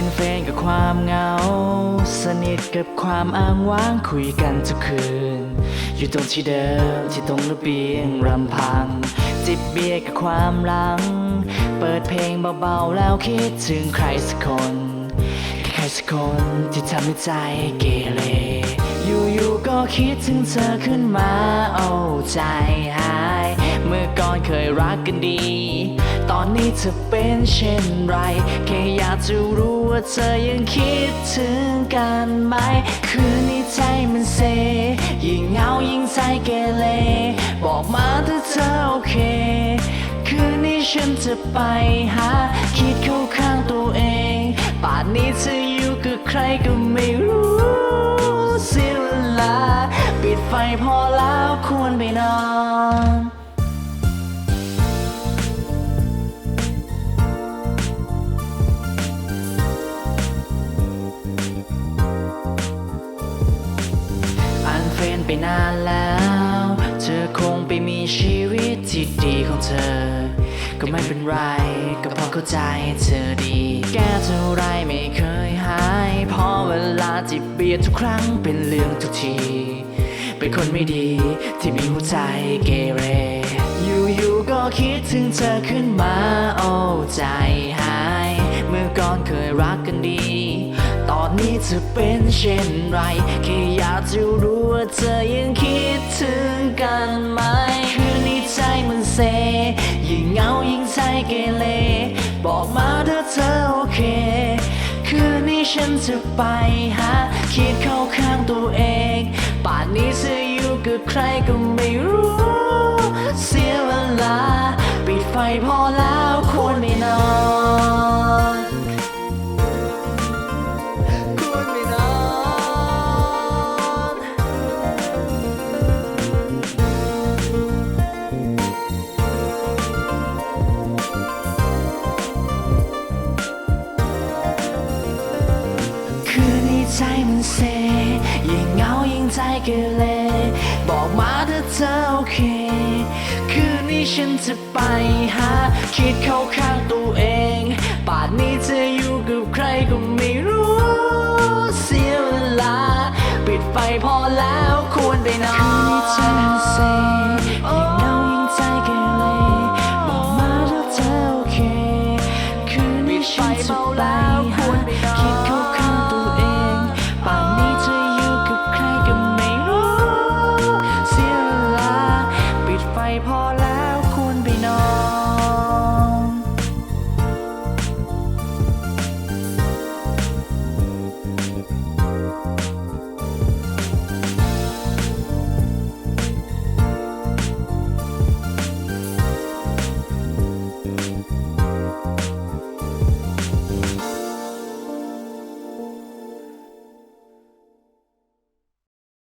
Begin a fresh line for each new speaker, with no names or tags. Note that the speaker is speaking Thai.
็นเฟนกับความเหงา สนิทกับความอ้างว้างคุยกันทุกคืน อยู่ตรงที่เดิมที่ตรงระเบียงรำพัง จิบเบียร์กับความหลัง เปิดเพลงเบาๆแล้วคิดถึงใครสักคน ใครสักคนที่ทำให้ใจเกเรอยู่ๆก็คิดถึงเธอขึ้นมาเอาใจหาย เมื่อก่อนเคยรักกันดี เธอเป็นเช่นไร แค่อยากจะรู้ว่าเธอยังคิดถึงกันไหม คืนนี้ใจมันเซ ยิ่งเหงายิ่งใจเกเรบอกมาถ้าเธอโอเค คืนนี้ฉันจะไปหา คิดเข้าข้างตัวเอง ป่านนี้เธออยู่กับใครก็ไม่รู้เสียเวลา ปิดไฟพอแล้วควรไปนอน ไปนานแล้ว เธอคงไปมีชีวิตที่ดีของเธอ ก็ไม่เป็นไร ก็พอเข้าใจเธอดี แก้เท่าไรไม่เคยหายเพราะเวลาจิบเบียร์ทุกครั้งเป็นเรื่องทุกที เป็นคนไม่ดีที่มีหัวใจเกเร อยู่ๆก็คิดถึงเธอขึ้นมา โอ้ใจหาย เมื่อก่อนเคยรักกันดี ตอนนี้เธอเป็นเช่นไร แค่อยากจะรู้ว่าเธอยังคิดถึงกันไหม คืนนี้ใจมันเซยิ่งเหงายิ่งใจเกเรบอกมาถ้าเธอโอเค คืนนี้ฉันจะไปหาคิดเข้าข้างตัวเอง ป่านนี้เธออยู่กับใครก็ไม่รู้ เสียเวลา ปิดไฟพอแล้ว ใจมันเซยิ่งเหงายิ่งใจเกเรบอกมาถ้าเธอโอเค คืนนี้ฉันจะไปหา คิดเข้าข้างตัวเองป่านนี้เธออยู่กับใครก็ไม่รู้ เสียเวลา ปิดไฟพอแล้วควรไปนอนคืนนี้ใจมัน